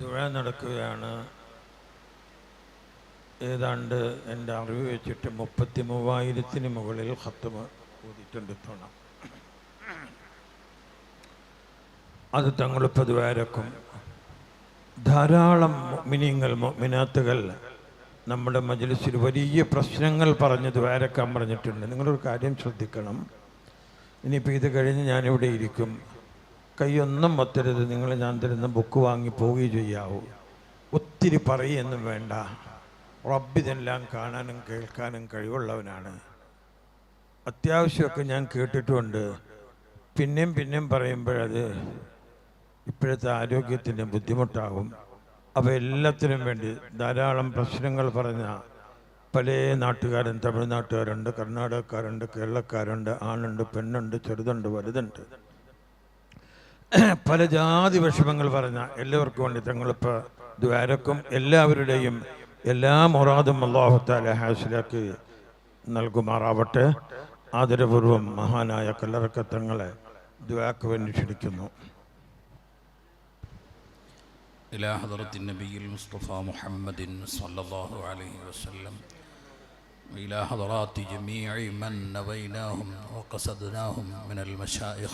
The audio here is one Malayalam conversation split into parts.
ദുഴ നടക്കുകയാണ്. ഏതാണ്ട് എന്റെ അറിവ് വെച്ചിട്ട് മുപ്പത്തി മൂവായിരത്തിന് മുകളിൽ ഹത്തുമ ഊതിയിട്ടുണ്ട് ഇത്തവണ. അത് തങ്ങൾ പതിവാരക്കും ധാരാളം മിനിങ്ങൾ മിനാത്തുകൾ നമ്മുടെ മജ്ലിസിൽ വലിയ പ്രശ്നങ്ങൾ പറഞ്ഞ് ദ്വാരക്കാൻ പറഞ്ഞിട്ടുണ്ട്. നിങ്ങളൊരു കാര്യം ശ്രദ്ധിക്കണം. ഇനിയിപ്പോൾ ഇത് കഴിഞ്ഞ് ഞാനിവിടെ ഇരിക്കും. കൈയൊന്നും ഒത്തരുത്. നിങ്ങൾ ഞാൻ തരുന്ന ബുക്ക് വാങ്ങി പോവുകയും ചെയ്യാവൂ. ഒത്തിരി പറയുകയൊന്നും വേണ്ട. റബ്ബിതെല്ലാം കാണാനും കേൾക്കാനും കഴിവുള്ളവനാണ്. അത്യാവശ്യമൊക്കെ ഞാൻ കേട്ടിട്ടുണ്ട്. പിന്നെയും പിന്നെയും പറയുമ്പോഴത് ഇപ്പോഴത്തെ ആരോഗ്യത്തിന് ബുദ്ധിമുട്ടാകും. അപ്പോൾ എല്ലാത്തിനും വേണ്ടി ധാരാളം പ്രശ്നങ്ങൾ പറഞ്ഞ പല നാട്ടുകാരും തമിഴ്നാട്ടുകാരുണ്ട് കർണാടകക്കാരുണ്ട് കേരളക്കാരുണ്ട് ആണുണ്ട് പെണ്ണുണ്ട് ചെറുതുണ്ട് വലുതുണ്ട്. പല ജാതി വിഷമങ്ങൾ പറഞ്ഞ എല്ലാവർക്കും വേണ്ടി തങ്ങളിപ്പോൾ ദ്വാരക്കും എല്ലാവരുടെയും എല്ലാ മുറാദും അള്ളാഹുത്താല ഹാസിലാക്കി നൽകുമാറാവട്ടെ ആദരപൂർവം മഹാനായ കല്ലറക്കത്തങ്ങളെ ദ്വാക്ക് വേണ്ടി ക്ഷണിക്കുന്നു إلى حضرة النبي المصطفى محمد صلى الله عليه وسلم وإلى حضرات جميع من نويناهم وقصدناهم من المشايخ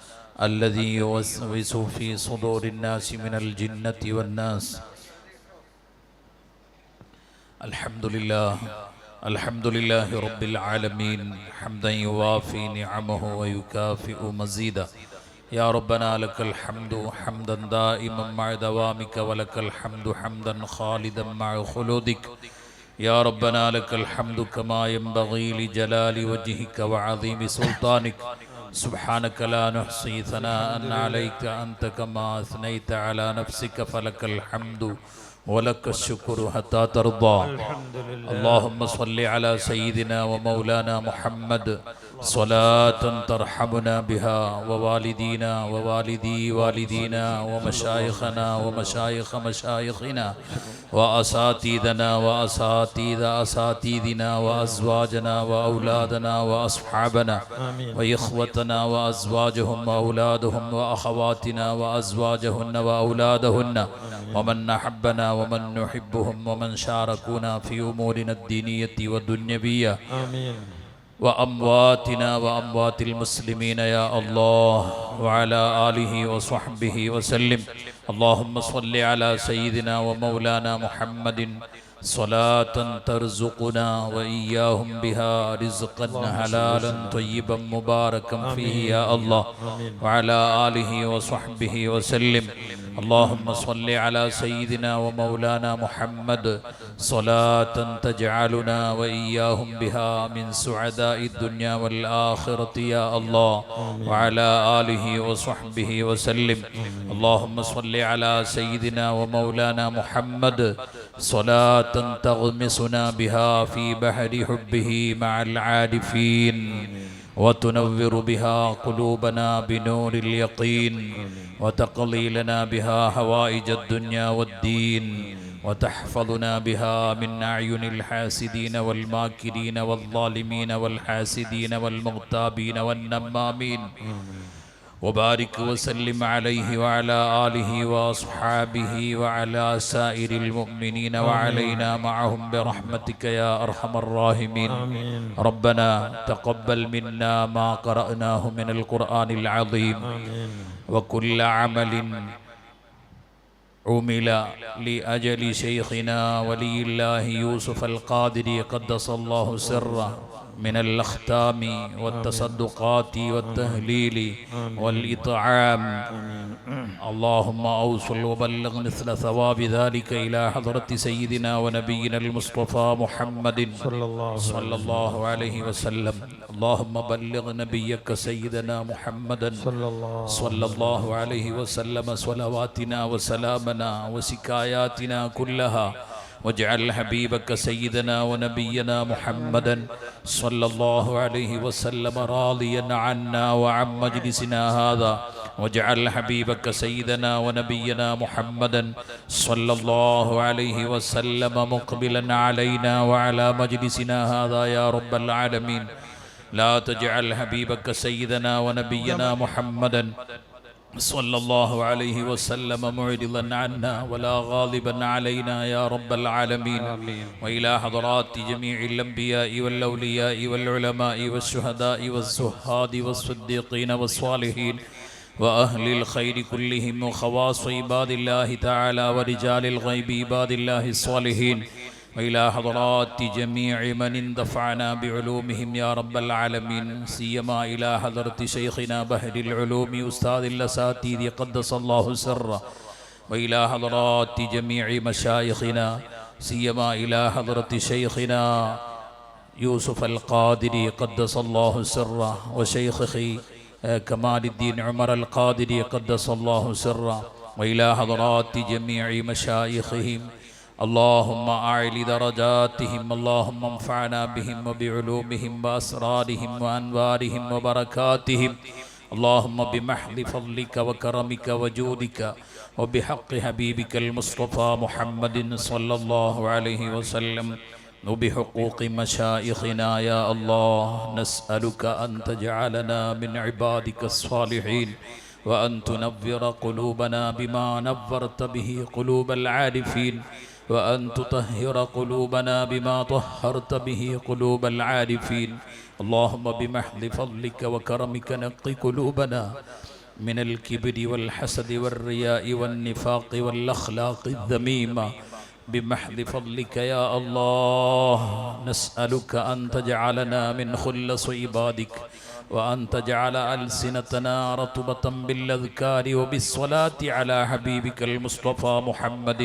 الذي يوسوس في صدور الناس من الجنة والناس. الحمد لله. الحمد لله رب العالمين. حمدا يوافي نعمه ويكافئ مزيدا يا ربنا لك الحمد حمدا دائما مع دوامك ولك الحمد حمدا خالدا مع خلودك. يا ربنا لك الحمد كما ينبغي لجلال وجهك وعظيم سلطانك. سبحانك لا نحصي ثناء عليك أنت كما أثنيت على نفسك فلك الحمد ولك الشكر حتى ترضى الحمد لله اللهم صل على سيدنا ومولانا محمد صلاة ترحمنا بها ووالدينا ووالدي والدينا ومشايخنا ومشايخ مشايخنا وأساتذنا وأساتذ أساتذنا وأزواجنا وأولادنا وأصحابنا وإخوتنا وأزواجهم وأولادهم وأخواتنا وأزواجهن وأولادهن ومن أحبنا ومن نحبهم ومن شاركونا في أمورنا الدينية والدنيوية آمين. وأمواتنا وأموات المسلمين يا الله وعلى آله وصحبه وسلم. اللهم صل على سيدنا ومولانا محمد. صلاة ترزقنا وإياهم بها رزقا حلالا طيبا مباركا فيه يا الله وعلى آله وصحبه وسلم. اللهم صل على سيدنا ومولانا محمد. صلاة تجعلنا وإياهم بها من سعداء الدنيا والآخرة يا الله. وعلى آله وصحبه وسلم. اللهم صل على سيدنا ومولانا محمد. صلاة تغمسنا بها في بحر حبه مع العارفين. وتنور بها قلوبنا بنور اليقين وتقضي لنا بها حوائج الدنيا والدين وتحفظنا بها من أعين الحاسدين والماكرين والظالمين والحاسدين والمغتابين والنمامين. وبارك وسلم عليه وعلى آله وأصحابه وعلى سائر المؤمنين وعلينا معهم برحمتك يا أرحم الراحمين. ربنا تقبل منا ما قرأناه من القرآن العظيم. وكل عمل عمل لأجل شيخنا ولي الله يوسف القادري قدس الله سره. من الأختام والتصدقات والتهليل والإطعام. اللهم أوصل وبلغ مثل ثواب ذلك إلى حضرة سيدنا ونبينا المصطفى محمد صلى الله عليه وسلم. اللهم بلغ نبيك سيدنا محمدا صلى الله عليه وسلم. صلواتنا وسلامنا وسكاياتنا كلها. واجعل حبيبك سيدنا ونبينا محمدا صلى الله عليه وسلم راضيا عنا وعن مجلسنا هذا. واجعل حبيبك سيدنا ونبينا محمدا صلى الله عليه وسلم مقبلا علينا وعلى مجلسنا هذا يا رب العالمين. لا تجعل حبيبك سيدنا ونبينا محمدا صلى الله عليه وسلم معرضا عنا ولا غالبا علينا يا رب العالمين. وإلى حضرات جميع الأنبياء والأولياء والعلماء والشهداء والزهاد والصديقين والصالحين وأهل الخير كلهم وخواص عباد الله تعالى ورجال الغيب عباد الله الصالحين. وإلى حضرات جميع من اندفعنا بعلومهم يا رب العالمين. سيما إلى حضرة شيخنا بهر العلوم أستاذ الأساتذة قدس الله سره وإلى حضرات جميع مشايخنا. سيما إلى حضرة شيخنا يوسف القادري قدس الله سره وشيخه كمال الدين عمر القادري قدس الله سره وإلى حضرات جميع مشايخهم. اللهم أعل درجاتهم اللهم انفعنا بهم وبعلومهم وأسرارهم وأنوارهم وبركاتهم. اللهم بمحض فضلك وكرمك وجودك وبحق حبيبك المصطفى محمد صلى الله عليه وسلم. وبحقوق مشايخنا يا الله نسألك أن تجعلنا من عبادك الصالحين وأن تنور قلوبنا بما نورت به قلوب العارفين. وأن تطهر قلوبنا بما طهرت به قلوب العارفين. اللهم بمحض فضلك وكرمك نق قلوبنا من الكبر والحسد والرياء والنفاق والأخلاق الذميمة. بمحض فضلك يا الله نسألك أن تجعلنا من خلص عبادك وأن تجعل ألسنتنا رطبة بالأذكار وبالصلاة على حبيبك المصطفى محمد.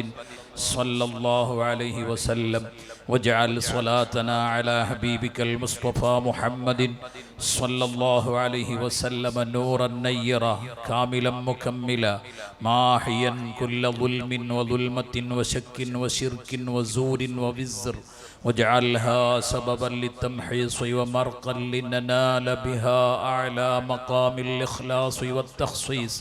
صلى الله عليه وسلم. واجعل صلاتنا على حبيبك المصطفى محمد صلى الله عليه وسلم نورا نيرا كاملا مكملا ماحيا كل ظلم وظلمة وشك وشرك وزور ووزر. واجعلها سببا للتمحيص ومرقا لننال بها أعلى مقام الإخلاص والتخصيص.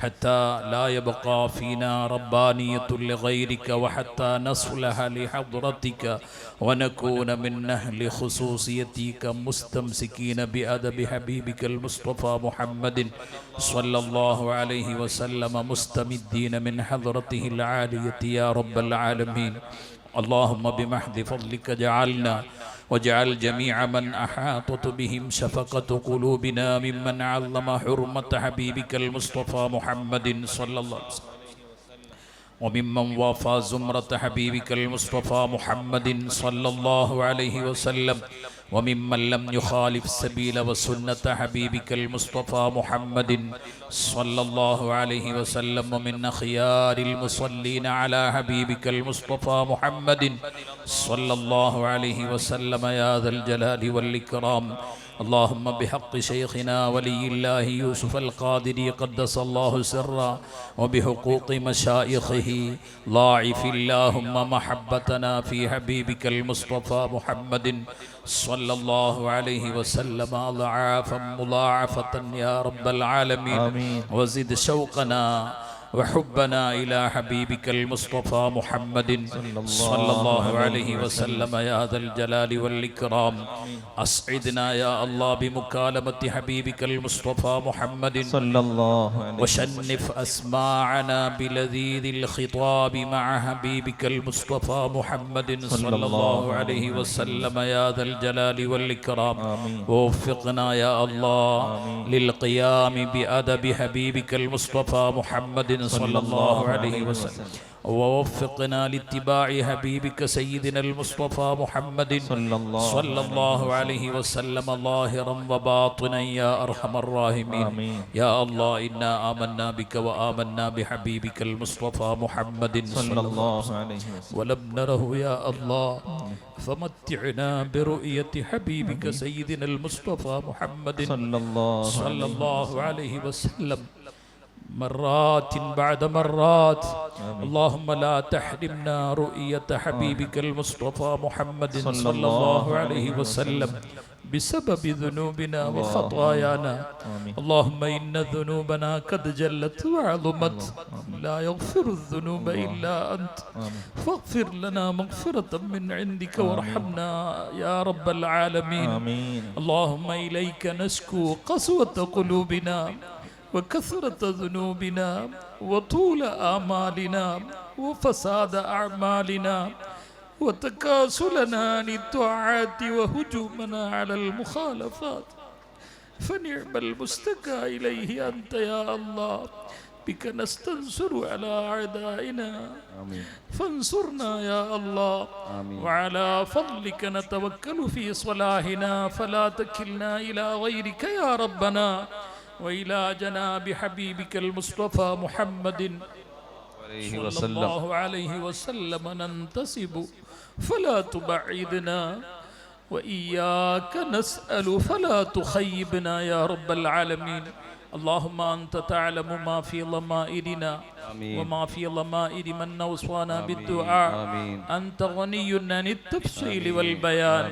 حتى لا يبقى فينا ربانية لغيرك وحتى نصلح لحضرتك ونكون من أهل خصوصيتك مستمسكين بأدب حبيبك المصطفى محمد صلى الله عليه وسلم مستمدين من حضرته العالية يا رب العالمين. اللهم بمحض فضلك جعلنا واجعل جميع من أحاطت بهم شفقة قلوبنا ممن علم حرمة حبيبك المصطفى محمد صلى الله عليه وسلم. وممن وافى زمرة حبيبك المصطفى محمد صلى الله عليه وسلم. وممن لم يخالف سبيل وسنة حبيبك المصطفى محمد صلى الله عليه وسلم ومن خيار المصلين على حبيبك المصطفى محمد صلى الله عليه وسلم يا ذا الجلال والإكرام اللهم بحق شيخنا ولي الله يوسف القادري قدس الله سرا وبحقوق مشايخه ضاعف اللهم محبتنا في حبيبك المصطفى محمد صلى الله عليه وسلم ضعافا مضاعفة يا رب العالمين آمين. وزد شوقنا وحبنا إلى حبيبك المصطفى محمد صلى الله عليه وسلم يا ذا الجلال والإكرام. أسعدنا يا الله بمكالمة حبيبك المصطفى محمد. صلى الله عليه وشنف أسماعنا بلذيذ الخطاب مع حبيبك المصطفى محمد صلى الله عليه وسلم. يا ذا الجلال والإكرام. ووفقنا يا الله للقيام بأدب حبيبك المصطفى محمد صلى الله عليه وسلم. ووفقنا لاتباع حبيبك سيدنا المصطفى محمد صلى الله صلى الله عليه وسلم ظاهرا وباطنا يا أرحم الراحمين. آمين. يا الله إنا آمنا بك وآمنا بحبيبك المصطفى محمد صلى الله عليه وسلم. ولم نره يا الله. فمتعنا برؤية حبيبك سيدنا المصطفى محمد صلى الله صلى الله عليه وسلم. مرات بعد مرات. اللهم لا تحرمنا رؤية حبيبك المصطفى محمد صلى الله عليه وسلم بسبب ذنوبنا وخطايانا. اللهم إن ذنوبنا قد جلت وعظمت. لا يغفر الذنوب إلا أنت. فاغفر لنا مغفرة من عندك وارحمنا يا رب العالمين. اللهم إليك نشكو قسوة قلوبنا. وكثرة ذنوبنا وطول آمالنا وفساد أعمالنا وتكاسلنا عن الطاعات وهجومنا على المخالفات. فنعم المستكى إليه أنت يا الله. بك نستنصر على أعدائنا. آمين. فانصرنا يا الله. وعلى فضلك نتوكل في صلاحنا. فلا تكلنا إلى غيرك يا ربنا. وإلى جناب حبيبك المصطفى محمد. صلى الله عليه وسلم ننتسب. فلا تبعدنا. وإياك نسأل فلا تخيبنا يا رب العالمين. اللهم أنت تعلم ما في ضمائرنا. وما في ضمائر من أوصانا بالدعاء. أنت غني عن التفصيل والبيان.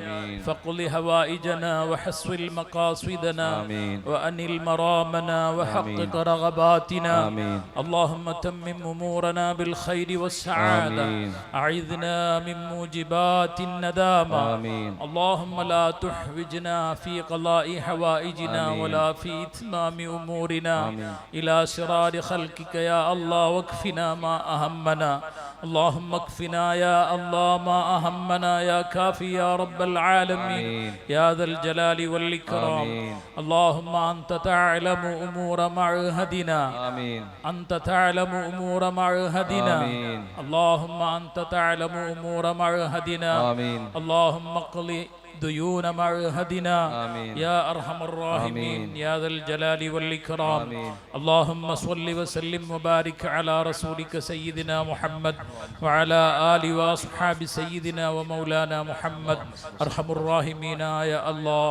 فاقض هوائجنا وحسن مقاصدنا. وأنل مرامنا وحقق رغباتنا. اللهم تمم أمورنا بالخير والسعادة. أعذنا من موجبات الندامة. اللهم لا تحوجنا في قضاء حوائجنا. ولا في إتمام أمورنا آمين. إلى شرار خلقك يا الله واكفنا ما أهمنا اللهم اكفنا يا الله ما أهمنا يا كافي يا رب العالمين. يا ذا الجلال والإكرام. اللهم أنت تعلم أمور معهدنا أنت تعلم أمور معهدنا. اللهم أنت تعلم أمور معهدنا. اللهم اقض ديون معهدنا آمين. يا أرحم الراحمين آمين. يا ذا الجلال والإكرام آمين. اللهم صل وسلم وبارك على رسولك سيدنا محمد وعلى آل وأصحاب سيدنا ومولانا محمد أرحم الراحمين يا الله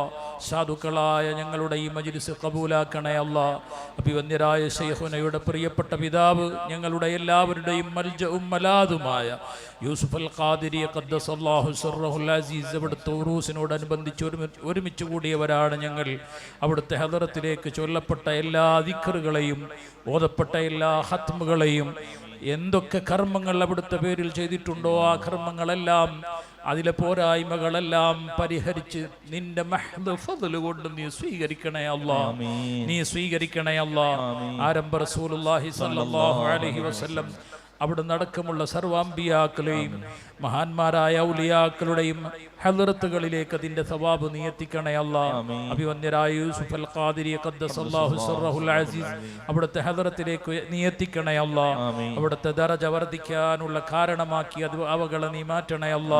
സാധുക്കളായ ഞങ്ങളുടെ ഈ മജ്ലിസ് കബൂലാക്കണേ അല്ല അഭിവന്യരായ ശൈഖുനയുടെ പ്രിയപ്പെട്ട പിതാവ് ഞങ്ങളുടെ എല്ലാവരുടെയും മൽജവും മലാതുമായ യൂസുഫ് അൽ ഖാദിരി ഖദ്ദസ് അല്ലാഹു സിർറഹുൽ അസീസ് അവിടുത്തെ ഉറൂസിനോടനുബന്ധിച്ച് ഒരുമി ഒരുമിച്ച് കൂടിയവരാണ് ഞങ്ങൾ. അവിടുത്തെ ഹദറത്തിലേക്ക് ചൊല്ലപ്പെട്ട എല്ലാ ദിക്കറുകളെയും ഓതപ്പെട്ട എല്ലാ ഹത്മുകളെയും എന്തൊക്കെ കർമ്മങ്ങൾ അവിടുത്തെ പേരിൽ ചെയ്തിട്ടുണ്ടോ ആ കർമ്മങ്ങളെല്ലാം അതിലെ പോരായ്മകളെല്ലാം പരിഹരിച്ച് നിന്റെ കൊണ്ട് നീ സ്വീകരിക്കണേ അല്ല. നീ സ്വീകരിക്കണേ അല്ല. ആരംഭ റസൂലുള്ളാഹി സ്വല്ലല്ലാഹു അലൈഹി വസല്ലം അവിടെ നടക്കമുള്ള സർവാംബിയാക്കളെയും മഹാന്മാരായ ഔലിയാക്കളുടെയും ഹലറത്തുകളിലേക്ക് അതിന്റെ സവാബ് നിയത്തിക്കണയല്ല അല്ല. അഭിവന്യരായ യൂസുഫ് അൽ ഖാദിരി അസീസ് അവിടുത്തെ ഹലറത്തിലേക്ക് നിയത്തിക്കണയല്ല അല്ല. അവിടുത്തെ ദറജ വർദ്ധിക്കാനുള്ള കാരണമാക്കി അത് അവകളെ നീ മാറ്റണേ അല്ല.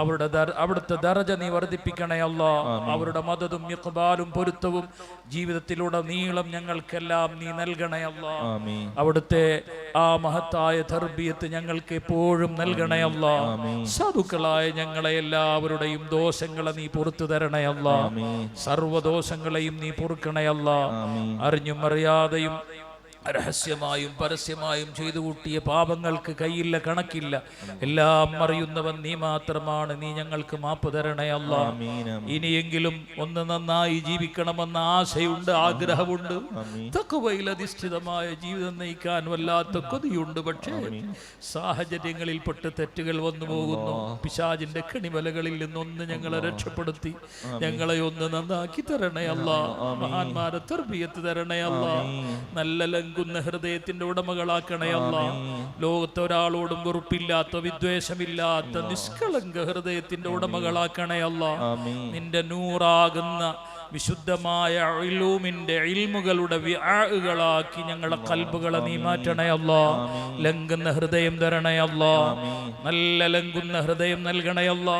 അവരുടെ അവിടുത്തെ ദറജ നീ വർദ്ധിപ്പിക്കണേ അല്ല. അവരുടെ മതതും ഇഖ്ബാലും പൊരുത്തവും ജീവിതത്തിലൂടെ നീളം ഞങ്ങൾക്കെല്ലാം നീ നൽകണേ അല്ല. ആമീൻ. അവിടുത്തെ ആ മഹത്തായ തർബിയത്ത് ഞങ്ങൾക്ക് എപ്പോഴും നൽകണേ അല്ല. സാധുക്കളായ ഞങ്ങളെ എല്ലാവരുടെയും ദോഷങ്ങളെ നീ പുറത്തു തരണയല്ല സർവദോഷങ്ങളെയും സർവദോഷങ്ങളെയും നീ പൊറുക്കണയല്ല അറിഞ്ഞും അറിയാതെയും രഹസ്യമായും പരസ്യമായും ചെയ്തു കൂട്ടിയ പാപങ്ങൾക്ക് കയ്യില്ല കണക്കില്ല. എല്ലാം അറിയുന്നവൻ നീ മാത്രമാണ്. നീ ഞങ്ങൾക്ക് മാപ്പ് തരണേ അല്ല. ഇനിയെങ്കിലും ഒന്ന് നന്നായി ജീവിക്കണമെന്ന ആശയുണ്ട് ആഗ്രഹമുണ്ട്. തക്കുവയിൽ അധിഷ്ഠിതമായ ജീവിതം നയിക്കാൻ വല്ലാത്ത കൊതിയുണ്ട്. പക്ഷേ സാഹചര്യങ്ങളിൽ പെട്ട് തെറ്റുകൾ വന്നു പോകുന്നു. പിശാജിന്റെ കണിമലകളിൽ നിന്നൊന്ന് ഞങ്ങളെ രക്ഷപ്പെടുത്തി. ഞങ്ങളെ ഒന്ന് നന്നാക്കി തരണേ അല്ല. മഹാന്മാരെ തെർബിയത്ത് തരണേ അല്ല. നല്ല ലംഘുന്ന ഹൃദയത്തിന്റെ ഉടമകളാക്കണേ അല്ല. ലോകത്തെ ഒരാളോടും വെറുപ്പില്ലാത്ത വിദ്വേഷമില്ലാത്ത നിഷ്കളങ്ക ഹൃദയത്തിന്റെ ഉടമകളാക്കണേ അല്ല. നിന്റെ നൂറാകുന്ന വിശുദ്ധമായ ഇലൂമിന്റെ ഇൽമുകളുടെ വിആകളാക്കി ഞങ്ങളെ കൽബുകളെ നീ മാറ്റണേ അല്ല. ലംഘുന്ന ഹൃദയം തരണേ അല്ല. നല്ല ലംഘുന്ന ഹൃദയം നൽകണേ അല്ല.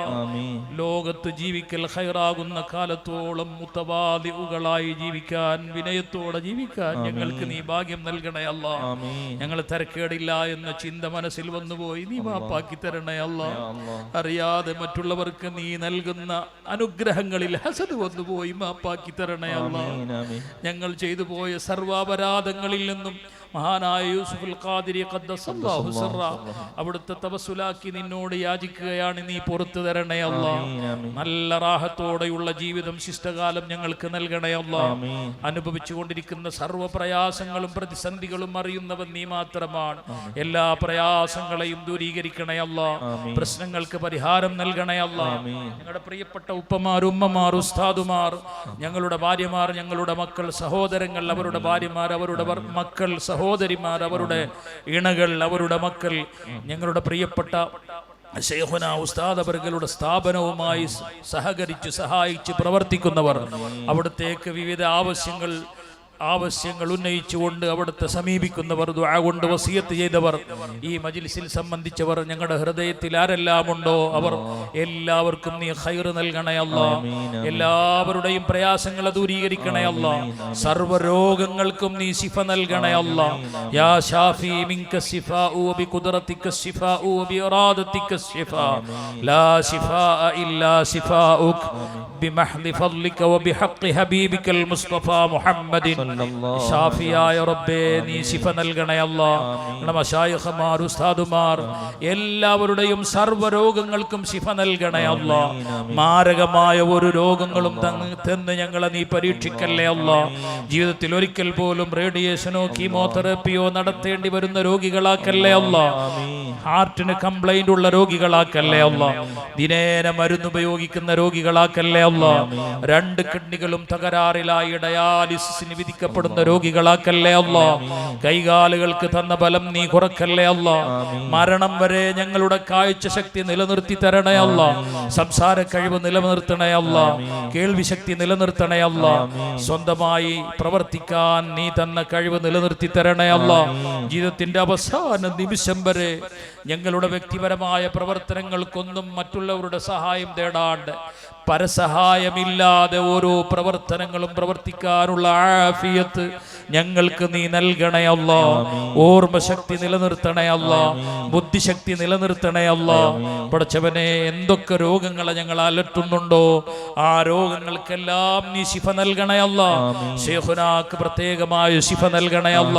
ലോകത്ത് ജീവിക്കൽ ഹൈറാകുന്ന കാലത്തോളം മുത്തവാദികളായി ജീവിക്കാൻ വിനയത്തോടെ ജീവിക്കാൻ ഞങ്ങൾക്ക് നീ ഭാഗ്യം നൽകണേ അല്ല. ഞങ്ങൾ തിരക്കേടില്ല എന്ന ചിന്ത മനസ്സിൽ വന്നുപോയി. നീ മാപ്പാക്കി തരണേ അല്ല. അറിയാതെ മറ്റുള്ളവർക്ക് നീ നൽകുന്ന അനുഗ്രഹങ്ങളിൽ ഹസദ് വന്നുപോയി മാപ്പാക്കി തരണേ അല്ല. ഞങ്ങൾ ചെയ്തു പോയ സർവാപരാധങ്ങളിൽ നിന്നും മഹാനായ യൂസുഫുൽ ഖാദിരി അവിടുത്തെ തപസ്സുലാക്കി നിന്നോട് യാചിക്കുകയാണ് നീ പുറത്തു തരണേ അല്ല നല്ല റാഹത്തോടെയുള്ള ജീവിതം ശിഷ്ടകാലം ഞങ്ങൾക്ക് നൽകണേ അല്ല അനുഭവിച്ചു കൊണ്ടിരിക്കുന്ന സർവ പ്രയാസങ്ങളും പ്രതിസന്ധികളും അറിയുന്നവൻ നീ മാത്രമാണ്. എല്ലാ പ്രയാസങ്ങളെയും ദൂരീകരിക്കണേ അല്ല പ്രശ്നങ്ങൾക്ക് പരിഹാരം നൽകണേ അല്ല ഞങ്ങളുടെ പ്രിയപ്പെട്ട ഉപ്പമാർ ഉമ്മമാർ ഉസ്താദുമാർ ഞങ്ങളുടെ ഭാര്യമാർ ഞങ്ങളുടെ മക്കൾ സഹോദരങ്ങൾ അവരുടെ ഭാര്യമാർ അവരുടെ മക്കൾ മക്കൾ സഹോദരിമാർ അവരുടെ ഇണകൾ അവരുടെ മക്കൾ ഞങ്ങളുടെ പ്രിയപ്പെട്ട ഷെയ്ഹുന ഉസ്താദ് അവർകളുടെ സ്ഥാപനവുമായി സഹകരിച്ച് സഹായിച്ച് പ്രവർത്തിക്കുന്നവർ അവിടത്തേക്ക് വിവിധ ആവശ്യങ്ങൾ ആവശ്യങ്ങൾ ഉന്നയിച്ചുകൊണ്ട് അവിടുത്തെ സമീപിക്കുന്നവർ ദുആ കൊണ്ട് വസിയത്ത് ചെയ്തവർ ഈ മജിലിസിൽ സംബന്ധിച്ചവർ ഞങ്ങളുടെ ഹൃദയത്തിൽ ആരെല്ലാം ഉണ്ടോ അവർ എല്ലാവർക്കും നീ ഖൈർ നൽകണേ അല്ല. എല്ലാവരുടെയും പ്രയാസങ്ങൾ സർവരോഗങ്ങൾക്കും സർവ രോഗങ്ങൾക്കും നീ ശിഫ നൽകണേ അല്ല. യാ ഷാഫി മിൻക ശിഫാഉ വബി ഖുദ്റതിക ശിഫാഉ വബി ഇറാദതിക ശിഫാ ലാ ശിഫാ ഇല്ലാ ശിഫാഉക. ബിമഹ്ദി ഫضلിക വബിഹഖ് ഹബീബികൽ മുസ്തഫ മുഹമ്മദിൻ ഷാഫിയായ റബ്ബേ നീ ശിഫ നൽകണേ അല്ല നമ്മുടെ മശായിഖമാർ ഉസ്താദുമാർ എല്ലാവരുടെയും സർവ രോഗങ്ങൾക്കും ശിഫ നൽകണേ അല്ല മാരകമായ ഒരു രോഗങ്ങളും തന്ന് തന്ന് ഞങ്ങളെ നീ പരീക്ഷിക്കല്ലേ അല്ല ജീവിതത്തിൽ ഒരിക്കൽ പോലും റേഡിയേഷനോ കീമോതെറാപ്പിയോ നടത്തേണ്ടി വരുന്ന രോഗികളാക്കല്ലേ അല്ല ഹാർട്ടിന് കംപ്ലൈന്റ് ഉള്ള രോഗികളാക്കല്ലേ അല്ല? ദിനേന മരുന്ന് ഉപയോഗിക്കുന്ന രോഗികളാക്കല്ലേ അല്ല? രണ്ട് കിഡ്നികളും തകരാറിലായി ഡയാലിസിന് വിധിക്കപ്പെടുന്ന രോഗികളാക്കല്ലേ അല്ല? കൈകാലുകൾക്ക് തന്ന ബലം നീ കുറക്കല്ലേ അല്ല? മരണം വരെ ഞങ്ങളുടെ കാഴ്ച ശക്തി നിലനിർത്തി തരണേ അല്ല. സംസാര കഴിവ് നിലനിർത്തണേ അല്ല. കേൾവി ശക്തി നിലനിർത്തണേ അല്ല. സ്വന്തമായി പ്രവർത്തിക്കാൻ നീ തന്ന കഴിവ് നിലനിർത്തി തരണേ അല്ല. ജീവിതത്തിന്റെ അവസാന നിമിഷം വരെ ഞങ്ങളുടെ വ്യക്തിപരമായ പ്രവർത്തനങ്ങൾക്കൊന്നും മറ്റുള്ളവരുടെ സഹായം തേടാണ്ട് പരസഹായമില്ലാതെ ഓരോ പ്രവർത്തനങ്ങളും പ്രവർത്തിക്കാനുള്ള ആഫിയത്ത് ഞങ്ങൾക്ക് നീ നൽകണേ അല്ല. ഓർമ്മശക്തി നിലനിർത്തണേ അല്ല. ബുദ്ധിശക്തി നിലനിർത്തണേ അല്ല. പഠിച്ചവനെ എന്തൊക്കെ രോഗങ്ങളെ ഞങ്ങൾ അലട്ടുന്നുണ്ടോ ആ രോഗങ്ങൾക്കെല്ലാം നീ ശിഫ നൽകണേ അല്ല. ഷേഹുനാക്ക് പ്രത്യേകമായ ശിഫ നൽകണേ അല്ല.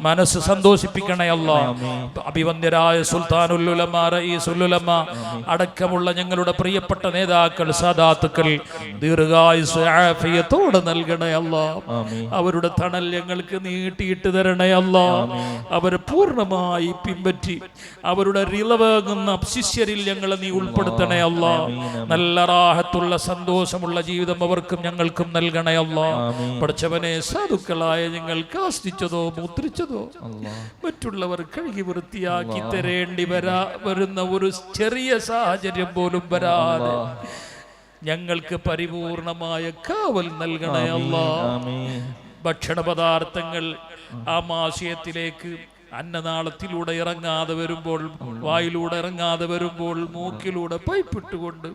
മനസ്സ് സന്തോഷിപ്പിക്കണേ അല്ല. അഭിവന്ദ്യരായ സുൽത്താനുല്ലുലമ റഈസുല്ലുലമ അടക്കമുള്ള ഞങ്ങളുടെ പ്രിയപ്പെട്ട നേതാക്കൾ സദാ സാദാത്തുക്കൾ ദീർഘായുസ് ആഫിയത്തോടെ നൽകണേ അല്ല. അവരുടെ തണൽ ഞങ്ങൾക്ക് നീട്ടിയിട്ട് തരണേ അല്ല. അവരെ പൂർണമായി പിൻപറ്റി അവരുടെ റിളവേകുന്ന ശിഷ്യരിൽ ഞങ്ങളെ നീ ഉൾപ്പെടുത്തണേ അല്ല. നല്ല റാഹത്തുള്ള സന്തോഷമുള്ള ജീവിതം അവർക്കും ഞങ്ങൾക്കും നൽകണേ അല്ല. പഠിച്ചവനെ സാധുക്കളായ ഞങ്ങൾ കാഷ്ടിച്ചതോ മുദ്രിച്ചതോ മറ്റുള്ളവർ കഴുകി വൃത്തിയാക്കി തരേണ്ടി വരാ. വരുന്ന ഒരു ചെറിയ സാഹചര്യം പോലും വരാതെ ഞങ്ങൾക്ക് പരിപൂർണമായ കാവൽ നൽകണേ അല്ല. ഭക്ഷണ പദാർത്ഥങ്ങൾ ആ മാശയത്തിലേക്ക് അന്നനാളത്തിലൂടെ ഇറങ്ങാതെ വരുമ്പോൾ വായിലൂടെ ഇറങ്ങാതെ വരുമ്പോൾ മൂക്കിലൂടെ പൈപ്പിട്ടുകൊണ്ട്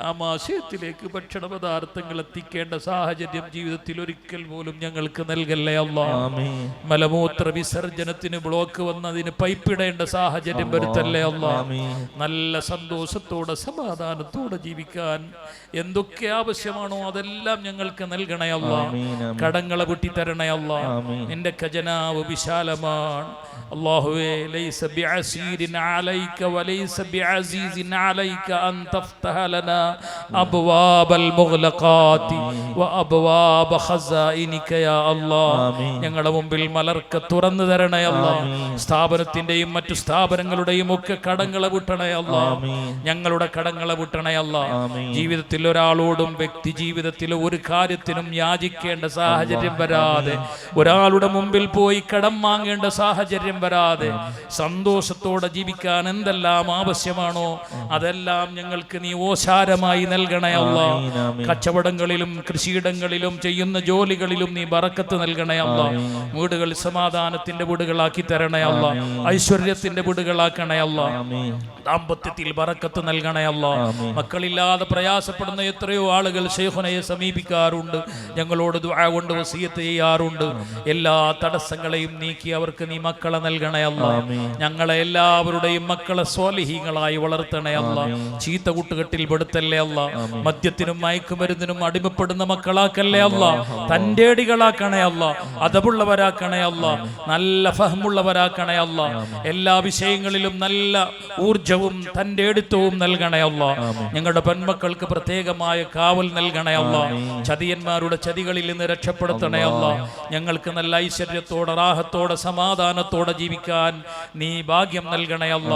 ആമാശയത്തിലേക്ക് ഭക്ഷണ പദാർത്ഥങ്ങൾ എത്തിക്കേണ്ട സാഹചര്യം ജീവിതത്തിൽ ഒരിക്കൽ പോലും ഞങ്ങൾക്ക് നൽകല്ലേ അല്ല മലമൂത്ര വിസർജനത്തിന് ബ്ലോക്ക് വന്നതിന് പൈപ്പിടേണ്ട സാഹചര്യം വരുത്തല്ലേ അല്ല നല്ല സന്തോഷത്തോടെ സമാധാനത്തോടെ ജീവിക്കാൻ എന്തൊക്കെ ആവശ്യമാണോ അതെല്ലാം ഞങ്ങൾക്ക് നൽകണേ അല്ല കടങ്ങളെ കുട്ടി തരണേ അല്ല നിന്റെ ഖജനാവ് വിശാലമാണ്. അല്ലാഹുവേ ലൈസ ബിഅസീരിൻ അലൈക വലൈസ ബിഅസീസിൻ അലൈക അൻ തഫ്തഹ ലനാ അബ്വാബൽ മുഗ്ലഖാതി വഅബ്വാബ ഖസായിനിക യാ അല്ലാഹ്. ഞങ്ങളുടെ മുമ്പിൽ മലർക്ക തുറന്നു തരണേ അല്ല സ്ഥാപനത്തിന്റെയും മറ്റു സ്ഥാപനങ്ങളുടെയും ഒക്കെ കടങ്ങളെ വിട്ടണേ അല്ല ഞങ്ങളുടെ കടങ്ങളെ വിട്ടണേ അല്ല ജീവിതത്തിൽ ഒരാളോടും വ്യക്തി ജീവിതത്തിൽ ഒരു കാര്യത്തിനും യാചിക്കേണ്ട സാഹചര്യം വരാതെ ഒരാളുടെ മുമ്പിൽ പോയി കടം വാങ്ങേണ്ട സാഹചര്യം വരാതെ സന്തോഷത്തോടെ ജീവിക്കാൻ എന്തെല്ലാം ആവശ്യമാണോ അതെല്ലാം ഞങ്ങൾക്ക് നീ ഓശാരമായി നൽകണേ അല്ല. കച്ചവടങ്ങളിലും കൃഷിയിടങ്ങളിലും ചെയ്യുന്ന ജോലികളിലും നീ ബറക്കത്ത് നൽകണേ അല്ല. വീടുകൾ സമാധാനത്തിന്റെ വീടുകളാക്കി തരണേ അല്ല. ഐശ്വര്യത്തിന്റെ വീടുകളാക്കണേ അല്ല. ദാമ്പത്യത്തിൽ ബറക്കത്ത് നൽകണേ അല്ല. മക്കളില്ലാതെ പ്രയാസപ്പെടുന്ന എത്രയോ ആളുകൾ ഷെയ്ഖുനയെ സമീപിക്കാറുണ്ട്. ഞങ്ങളോട് ദുആ കൊണ്ട് വസീയത്ത് ചെയ്യാറുണ്ട്. എല്ലാ തടസ്സങ്ങളെയും നീക്കി അവർക്ക് നീ മക്കളെ നൽകണേ അല്ല. ഞങ്ങളെ എല്ലാവരുടെയും മക്കളെ സ്വാലിഹീങ്ങളായി വളർത്തണേ അല്ല. ചീത്ത കൂട്ടുകെട്ടിൽ പെടുത്തല്ലേ അല്ല. മദ്യത്തിനും മയക്കുമരുന്നിനും അടിമപ്പെടുന്ന മക്കളാക്കല്ലേ അല്ല. തന്റെടികളാക്കണേ അല്ല. അതവുള്ളവരാക്കണേ അല്ല. നല്ല ഫഹമുള്ളവരാക്കണേ അല്ല. എല്ലാ വിഷയങ്ങളിലും നല്ല ഊർജവും തന്റെ എടുത്തവും നൽകണേ അല്ല ഞങ്ങളുടെ പെൺമക്കൾക്ക് പ്രത്യേകമായ കാവൽ നൽകണേ അല്ല ചതിയന്മാരുടെ ചതികളിൽ നിന്ന് രക്ഷപ്പെടുത്തണേ അല്ല ഞങ്ങൾക്ക് നല്ല ഐശ്വര്യത്തോടെ റാഹത്തോടെ സമാധാനത്തോടെ ജീവിക്കാൻ നീ ഭാഗ്യം നൽകണേ അല്ല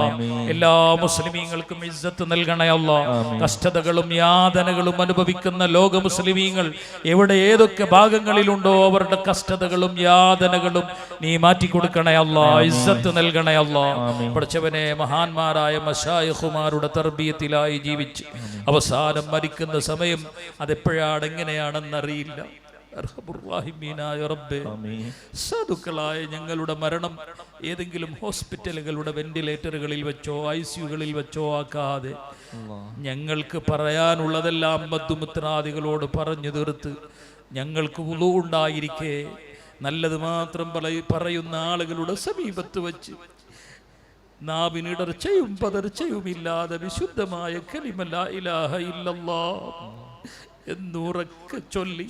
എല്ലാ മുസ്ലിമീങ്ങൾക്കും ഇജ്ജത്ത് നൽകണേ അല്ല കഷ്ടതകളും യാതനകളും അനുഭവിക്കുന്ന ലോക മുസ്ലിമീങ്ങൾ എവിടെ ഏതൊക്കെ ഭാഗങ്ങളിലുണ്ടോ അവരുടെ കഷ്ടതകളും യാതനകളും നീ മാറ്റിക്കൊടുക്കണേ അല്ല ഇസ്സത്ത് നൽകണേ അല്ല പഠിച്ചവനെ മഹാന്മാരായ മഷായഹുമാരുടെ തർബീയത്തിലായി ജീവിച്ച് അവസാനം മരിക്കുന്ന സമയം അതെപ്പോഴാണ് എങ്ങനെയാണെന്നറിയില്ല സാധുക്കളായ ഞങ്ങളുടെ മരണം ഏതെങ്കിലും ഹോസ്പിറ്റലുകളുടെ വെന്റിലേറ്ററുകളിൽ വെച്ചോ ഐ സിയുകളിൽ വെച്ചോ ആക്കാതെ ഞങ്ങൾക്ക് പറയാനുള്ളതെല്ലാം ബദ്ധുമുത്രാദികളോട് പറഞ്ഞു തീർത്ത് ഞങ്ങൾക്ക് ഉണ്ടായിരിക്കെ. നല്ലത് മാത്രം പറയുന്ന ആളുകളുടെ സമീപത്ത് വച്ച് നാവിനിടർച്ചയും പതർച്ചയും ഇല്ലാതെ വിശുദ്ധമായ കലിമല ഇലാഹ ഇല്ലല്ലാ എന്നുറക്കെ ചൊല്ലി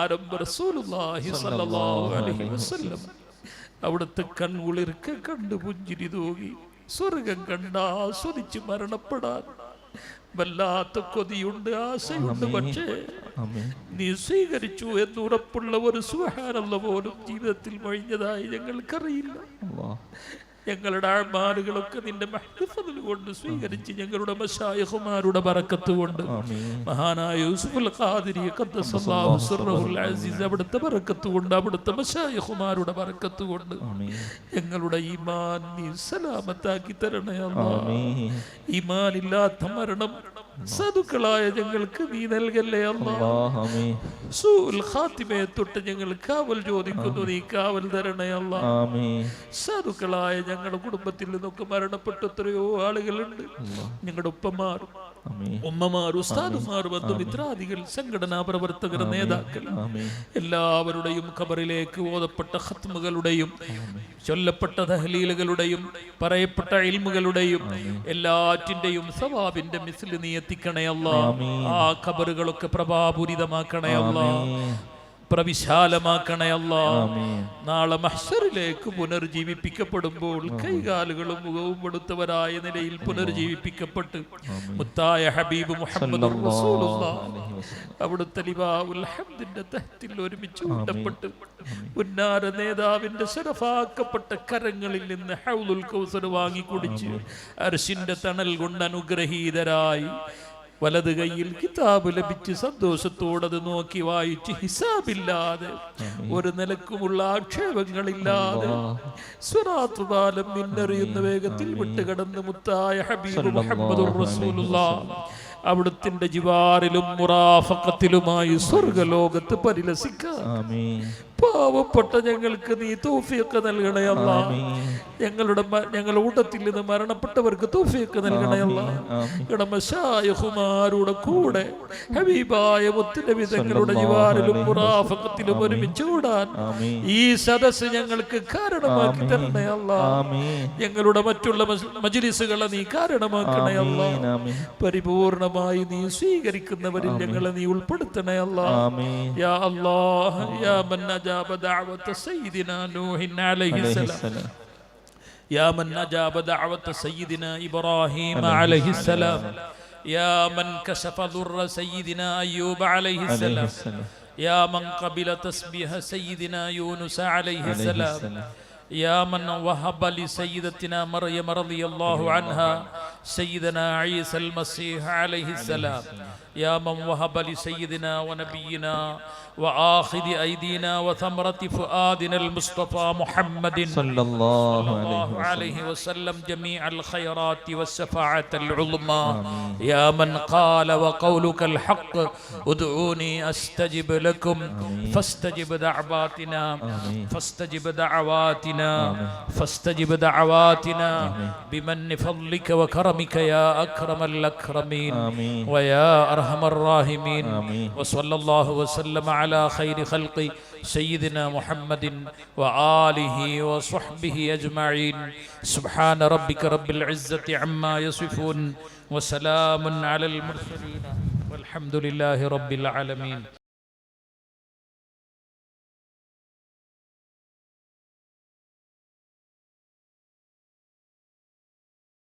ആരംഭ റസൂലുള്ളാഹി അലൈഹി വസല്ലം. അവിടുത്തെ കൺകുളിർക്കെ കണ്ടു പുഞ്ചിരി തൂകി സ്വർഗം കണ്ട ആസ്വദിച്ച് മരണപ്പെടാൻ. വല്ലാത്ത കൊതിയുണ്ട് ആശയുണ്ട് പക്ഷേ നീ സ്വീകരിച്ചു എന്നുറപ്പുള്ള ഒരു സുഹാനുള്ള പോലും ജീവിതത്തിൽ മഴിഞ്ഞതായി ഞങ്ങൾക്കറിയില്ല. ഞങ്ങളുടെ ആൾമാരുകളൊക്കെ നിന്റെ മഹ്ഫിൽ കൊണ്ട് സ്വീകരിച്ച് ഞങ്ങളുടെ മഷായഹുമാരുടെ ബറക്കത്ത് കൊണ്ട് മഹാനായ യൂസുഫുൽ ഖാദിരി അസീസ് അവിടുത്തെ ബറക്കത്ത് കൊണ്ട് അവിടുത്തെ മഷായഹുമാരുടെ ബറക്കത്ത് കൊണ്ട് ഞങ്ങളുടെ ഈമാൻ നീ സലാമത്താക്കി തരണേ ഈമാനില്ലാത്ത മരണം സാധുക്കളായ ഞങ്ങൾക്ക് നീ നൽകല്ലേ ഖാത്തിമയെ തൊട്ട് ഞങ്ങൾ കാവൽ ചോദിക്കുന്നു നീ കാവൽ തരണേ അല്ല സാധുക്കളായ ഞങ്ങളുടെ കുടുംബത്തിൽ നിന്നൊക്കെ മരണപ്പെട്ട എത്രയോ ആളുകളുണ്ട്. ഞങ്ങളുടെ ഒപ്പം ആമീൻ ഉമ്മമാർ ഉസ്താദുമാർ ബന്ധുമിത്രാദികൾ സംഘടനാ പ്രവർത്തകർ നേതാക്കൾ. എല്ലാവരുടെയും ഖബറിലേക്ക് ഓതപ്പെട്ട ഖത്മുകളുടെയും ചൊല്ലപ്പെട്ട ദഹലീലുകളുടെയും പറയപ്പെട്ട ഇൽമുകളുടെയും എല്ലാറ്റിന്റെയും സവാബിന്റെ മിസിൽ നീ എത്തിക്കണേ അല്ല ആ ഖബറുകളൊക്കെ പ്രഭാപൂരിതമാക്കണേ അല്ല പ്രവിശാലമാക്കണേ അല്ലാ ആമീൻ. നാളെ മഹ്സറിലേക്ക് പുനർജീവിപ്പിക്കപ്പെടുമ്പോൾ കൈകാലുകളും മുഖവും കൊടുത്തവരായ നിലയിൽ പുനർജീവിപ്പിക്കപ്പെട്ട് മുത്തായ ഹബീബ് മുഹമ്മദ് അവിടുത്തെ ലിവാഉൽ ഹംദിന്റെ തഹത്തിൽ ഒരുമിച്ച് കൂട്ടപ്പെട്ട് ഉന്നാര നേതാവിന്റെ ശരഫാക്കപ്പെട്ട കരങ്ങളിൽ നിന്ന് ഹൗലുൽ കൗസർ വാങ്ങി കുടിച്ച് അർശിന്റെ തണൽ കൊണ്ട് അനുഗ്രഹീതരായി. വലത് കയ്യിൽ കിതാബ് ലഭിച്ച് സന്തോഷത്തോടത് നോക്കി വായിച്ച് ഹിസാബില്ലാതെ ഒരു നിലക്കുമുള്ള ആക്ഷേപങ്ങളില്ലാതെ സ്വരാത്രുപാലം മിന്നറിയുന്ന വേഗത്തിൽ വിട്ടുകടന്ന് മുത്തായ ഹബീബ് ജിവാറിലും മുറാഫക്കത്തിലുമായി സ്വർഗലോകത്ത് പരിലസിക്കാം പാവപ്പെട്ട ഞങ്ങൾക്ക് നീ തോഫിയൊക്കെ നൽകണയല്ല ഞങ്ങളുടെ ഞങ്ങളുടെ ഊട്ടത്തിൽ നിന്ന് മരണപ്പെട്ടവർക്ക് തോഫിയൊക്കെ നൽകണയല്ല കിടമശായഹുമാരുടെ കൂടെ ഹബീബായ മുത്തുനബി തങ്ങളുടെ ജിവാറിലും മുറാഫക്കത്തിലും ഒരുമിച്ച് കൂടാൻ ഈ സദസ് ഞങ്ങൾക്ക് കാരണമാക്കി തരണയല്ല ഞങ്ങളുടെ മറ്റുള്ള മജിലിസുകളെ നീ കാരണമാക്കണയല്ല പരിപൂർണമായി നീ സ്വീകരിക്കുന്നവരിൽ ഞങ്ങളെ നീ ഉൾപ്പെടുത്തണയല്ല യാ അല്ലാ യാ മന്നാജ أجاب دعوة سيدنا نوح عليه السلام. يا من أجاب دعوة سيدنا إبراهيم عليه السلام. يا من كشف ضر سيدنا أيوب عليه السلام. يا من قبل تسبيح سيدنا يونس عليه السلام. يا من وهب لسيدتنا مريم رضي الله عنها. سيدنا عيسى المسيح عليه السلام. يا من وهب لسيدنا ونبينا وآخذ أيدينا وثمرة فؤادنا المصطفى محمد. صلى الله عليه الله وسلم. عليه وسلم جميع الخيرات والشفاعة العظمى. يا من قال وقولك الحق ادعوني أستجب لكم. فاستجب دعواتنا. فاستجب دعواتنا. فاستجب دعواتنا. بمن فضلك وكرمك. يا أكرم الأكرمين آمين. ويا أرحم الراحمين آمين. وصلى الله وسلم على خير خلق سيدنا محمد وآله وصحبه أجمعين سبحان ربك رب العزة عما يصفون وسلام على المرسلين والحمد لله رب العالمين